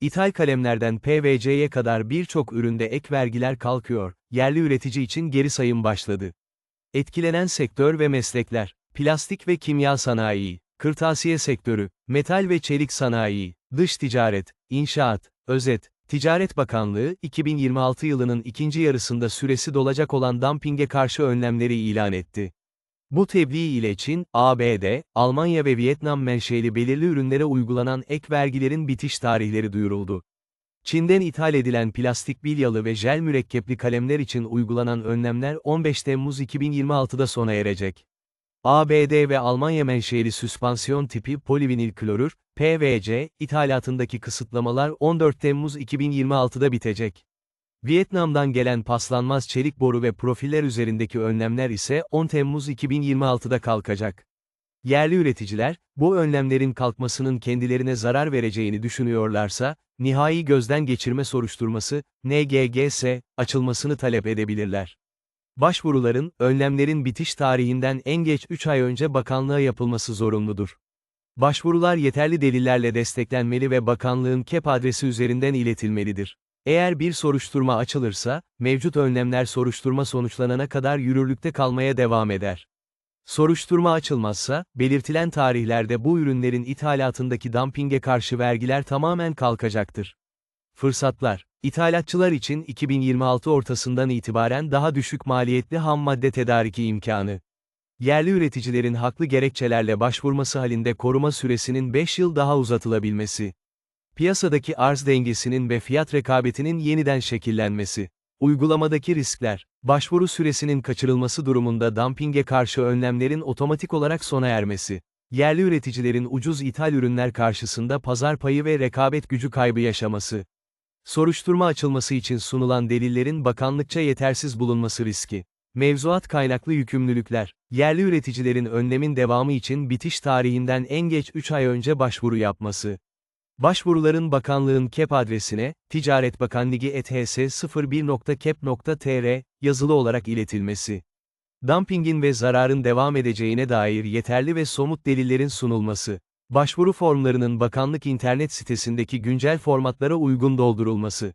İthal kalemlerden PVC'ye kadar birçok üründe ek vergiler kalkıyor, yerli üretici için geri sayım başladı. Etkilenen sektör ve meslekler, plastik ve kimya sanayi, kırtasiye sektörü, metal ve çelik sanayi, dış ticaret, inşaat, özet, Ticaret Bakanlığı, 2026 yılının ikinci yarısında süresi dolacak olan dumpinge karşı önlemleri ilan etti. Bu tebliğ ile Çin, ABD, Almanya ve Vietnam menşeli belirli ürünlere uygulanan ek vergilerin bitiş tarihleri duyuruldu. Çin'den ithal edilen plastik bilyalı ve jel mürekkepli kalemler için uygulanan önlemler 15 Temmuz 2026'da sona erecek. ABD ve Almanya menşeli süspansiyon tipi polivinil klorür, PVC, ithalatındaki kısıtlamalar 14 Temmuz 2026'da bitecek. Vietnam'dan gelen paslanmaz çelik boru ve profiller üzerindeki önlemler ise 10 Temmuz 2026'da kalkacak. Yerli üreticiler, bu önlemlerin kalkmasının kendilerine zarar vereceğini düşünüyorlarsa, nihai gözden geçirme soruşturması, NGGS, açılmasını talep edebilirler. Başvuruların, önlemlerin bitiş tarihinden en geç 3 ay önce bakanlığa yapılması zorunludur. Başvurular yeterli delillerle desteklenmeli ve bakanlığın KEP adresi üzerinden iletilmelidir. Eğer bir soruşturma açılırsa, mevcut önlemler soruşturma sonuçlanana kadar yürürlükte kalmaya devam eder. Soruşturma açılmazsa, belirtilen tarihlerde bu ürünlerin ithalatındaki dumpinge karşı vergiler tamamen kalkacaktır. Fırsatlar İthalatçılar için 2026 ortasından itibaren daha düşük maliyetli ham madde tedariki imkanı. Yerli üreticilerin haklı gerekçelerle başvurması halinde koruma süresinin 5 yıl daha uzatılabilmesi. Piyasadaki arz dengesinin ve fiyat rekabetinin yeniden şekillenmesi. Uygulamadaki riskler. Başvuru süresinin kaçırılması durumunda dumpinge karşı önlemlerin otomatik olarak sona ermesi. Yerli üreticilerin ucuz ithal ürünler karşısında pazar payı ve rekabet gücü kaybı yaşaması. Soruşturma açılması için sunulan delillerin bakanlıkça yetersiz bulunması riski. Mevzuat kaynaklı yükümlülükler. Yerli üreticilerin önlemin devamı için bitiş tarihinden en geç 3 ay önce başvuru yapması. Başvuruların bakanlığın KEP adresine, Ticaret Bakanlığı ets01.kep.tr, yazılı olarak iletilmesi. Dumpingin ve zararın devam edeceğine dair yeterli ve somut delillerin sunulması. Başvuru formlarının bakanlık internet sitesindeki güncel formatlara uygun doldurulması.